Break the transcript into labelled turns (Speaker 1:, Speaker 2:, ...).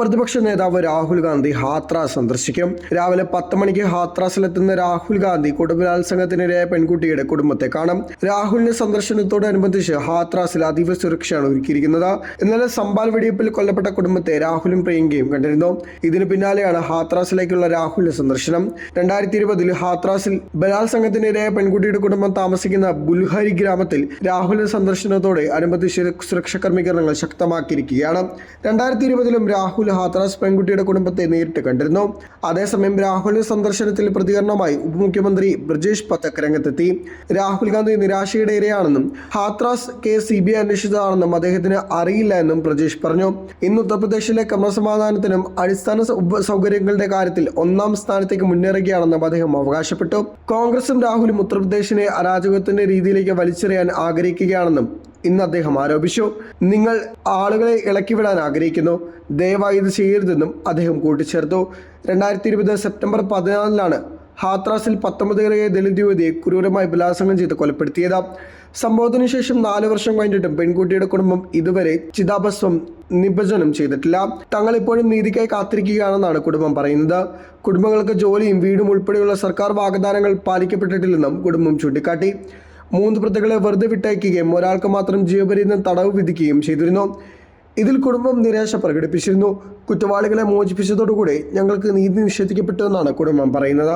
Speaker 1: പ്രതിപക്ഷ നേതാവ് രാഹുൽ ഗാന്ധി ഹാത്രാസ് സന്ദർശിക്കും. രാവിലെ പത്ത് മണിക്ക് ഹാത്രാസിലെത്തുന്ന രാഹുൽ ഗാന്ധി കുടുംബലാത്സംഗത്തിനിരയായ പെൺകുട്ടിയുടെ കുടുംബത്തെ കാണും. രാഹുലിന്റെ സന്ദർശനത്തോടനുബന്ധിച്ച് ഹാത്രാസിൽ അതീവ സുരക്ഷയാണ് ഒരുക്കിയിരിക്കുന്നത്. ഇന്നലെ സംബാൽ വെടിവെപ്പിൽ കൊല്ലപ്പെട്ട കുടുംബത്തെ രാഹുലും പ്രിയങ്കയും കണ്ടിരുന്നു. ഇതിനു പിന്നാലെയാണ് ഹാത്രാസിലേക്കുള്ള രാഹുലിന്റെ സന്ദർശനം. രണ്ടായിരത്തി ഇരുപതിൽ ഹാത്രാസിൽ ബലാത്സംഗത്തിനിരയായ പെൺകുട്ടിയുടെ കുടുംബം താമസിക്കുന്ന ബുൽഹരി ഗ്രാമത്തിൽ രാഹുലിന്റെ സന്ദർശനത്തോടെ അനുബന്ധിച്ച് സുരക്ഷാ ക്രമീകരണങ്ങൾ ശക്തമാക്കിയിരിക്കുകയാണ്. രണ്ടായിരത്തി ഇരുപതിലും രാഹുൽ ഹാത്രാസ് പെൺകുട്ടിയുടെ കുടുംബത്തെ നേരിട്ട് കണ്ടിരുന്നു. അതേസമയം രാഹുലിന്റെ സന്ദർശനത്തിൽ പ്രതികരണമായി ഉപമുഖ്യമന്ത്രി ബ്രജേഷ് പത്തക് രംഗത്തെത്തി. രാഹുൽ ഗാന്ധി നിരാശയുടെ ഇരയാണെന്നും Hathras case C B I അന്വേഷിച്ചതാണെന്നും അദ്ദേഹത്തിന് അറിയില്ല എന്നും ബ്രജേഷ് പറഞ്ഞു. ഇന്ന് ഉത്തർപ്രദേശിലെ ക്രമസമാധാനത്തിനും അടിസ്ഥാന സൗകര്യങ്ങളുടെ കാര്യത്തിൽ ഒന്നാം സ്ഥാനത്തേക്ക് മുന്നേറുകയാണെന്നും അദ്ദേഹം അവകാശപ്പെട്ടു. കോൺഗ്രസും രാഹുലും ഉത്തർപ്രദേശിനെ അരാജകത്വത്തിന്റെ രീതിയിലേക്ക് വലിച്ചെറിയാൻ ആഗ്രഹിക്കുകയാണെന്നും ഇന്ന് അദ്ദേഹം ആരോപിച്ചു. നിങ്ങൾ ആളുകളെ ഇളക്കിവിടാൻ ആഗ്രഹിക്കുന്നു. ദയവായി ഇത് ചെയ്യരുതെന്നും അദ്ദേഹം കൂട്ടിച്ചേർത്തു. രണ്ടായിരത്തി ഇരുപത് സെപ്റ്റംബർ പതിനാലിലാണ് ഹാത്രാസിൽ പത്തൊമ്പതുകാരിയായ ദളിത് യുവതിയെ ക്രൂരമായി ബലാത്സംഗം ചെയ്ത് കൊലപ്പെടുത്തിയത്. സംഭവത്തിന് ശേഷം നാലു വർഷം കഴിഞ്ഞിട്ടും പെൺകുട്ടിയുടെ കുടുംബം ഇതുവരെ ചിതാഭസ്വം നിഭജനം ചെയ്തിട്ടില്ല. തങ്ങൾ ഇപ്പോഴും നീതിക്കായി കാത്തിരിക്കുകയാണെന്നാണ് കുടുംബം പറയുന്നത്. കുടുംബങ്ങൾക്ക് ജോലിയും വീടും ഉൾപ്പെടെയുള്ള സർക്കാർ വാഗ്ദാനങ്ങൾ പാലിക്കപ്പെട്ടിട്ടില്ലെന്നും കുടുംബം ചൂണ്ടിക്കാട്ടി. മൂന്ന് പ്രതികളെ വെറുതെ വിട്ടയക്കുകയും ഒരാൾക്ക് മാത്രം ജീവപര്യന്തം തടവ് വിധിക്കുകയും ചെയ്തിരുന്നു. ഇതിൽ കുടുംബം നിരാശ പ്രകടിപ്പിച്ചിരുന്നു. കുറ്റവാളികളെ മോചിപ്പിച്ചതോടുകൂടി ഞങ്ങൾക്ക് നീതി നിഷേധിക്കപ്പെട്ടു എന്നാണ് കുടുംബം പറയുന്നത്.